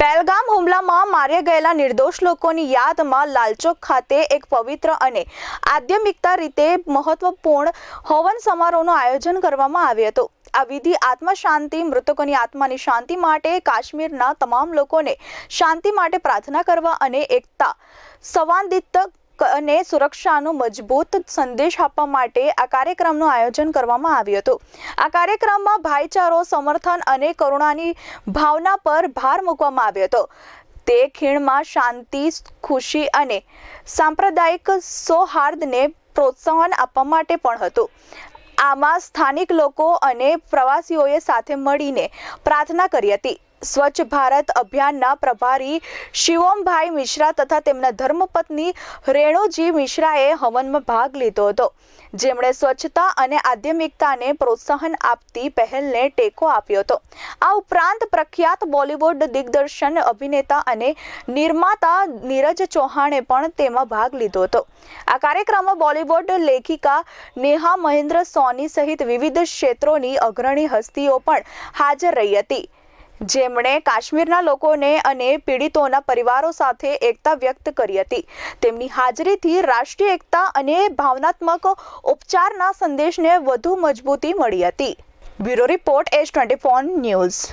પહેલગામ હુમલામાં માર્યા ગયેલા નિર્દોષ લોકોની યાદમાં લાલચોક ખાતે એક પવિત્ર અને આધ્યાત્મિકતા રીતે મહત્વપૂર્ણ હવન સમારોહનું આયોજન કરવામાં આવ્યું હતું. આ વિધિ આત્મા શાંતિ મૃતકોની આત્માની શાંતિ માટે કાશ્મીરના તમામ લોકોને શાંતિ માટે પ્રાર્થના કરવા અને એકતા સંવાદિત અને સુરક્ષાનો મજબૂત સંદેશ આપવા માટે આ કાર્યક્રમનું આયોજન કરવામાં આવ્યું હતું. આ કાર્યક્રમમાં ભાઈચારો, સમર્થન અને કરુણાની ભાવના પર ભાર મૂકવામાં આવ્યો હતો. તે ખીણમાં શાંતિ, ખુશી અને સાંપ્રદાયિક સૌહાર્દને પ્રોત્સાહન આપવા માટે પણ હતું. આમાં સ્થાનિક લોકો અને પ્રવાસીઓએ સાથે મળીને પ્રાર્થના કરી હતી. સ્વચ્છ ભારત અભિયાનના પ્રભારી શિવમભાઈ મિશ્રા તથા તેમના ધર્મપત્ની રેણુજી મિશ્રાએ હવનમાં ભાગ લીધો હતો. જેમણે સ્વચ્છતા અને આધ્યાત્મિકતાને પ્રોત્સાહન આપતી પહેલને ટેકો આપ્યો હતો. આ ઉપરાંત પ્રખ્યાત બોલિવૂડ દિગ્દર્શન અભિનેતા અને નિર્માતા નીરજ ચૌહાણે પણ તેમાં ભાગ લીધો હતો. આ કાર્યક્રમમાં બોલિવૂડ લેખિકા નેહા મહેન્દ્ર સોની સહિત વિવિધ ક્ષેત્રોની અગ્રણી હસ્તીઓ પણ હાજર રહી હતી. જેમણે કાશ્મીરના લોકોને અને પીડિતોના પરિવારો સાથે એકતા વ્યક્ત કરી હતી. તેમની હાજરીથી રાષ્ટ્રીય એકતા અને ભાવનાત્મક ઉપચારના સંદેશને વધુ મજબૂતી મળી હતી. Bureau report H twenty news.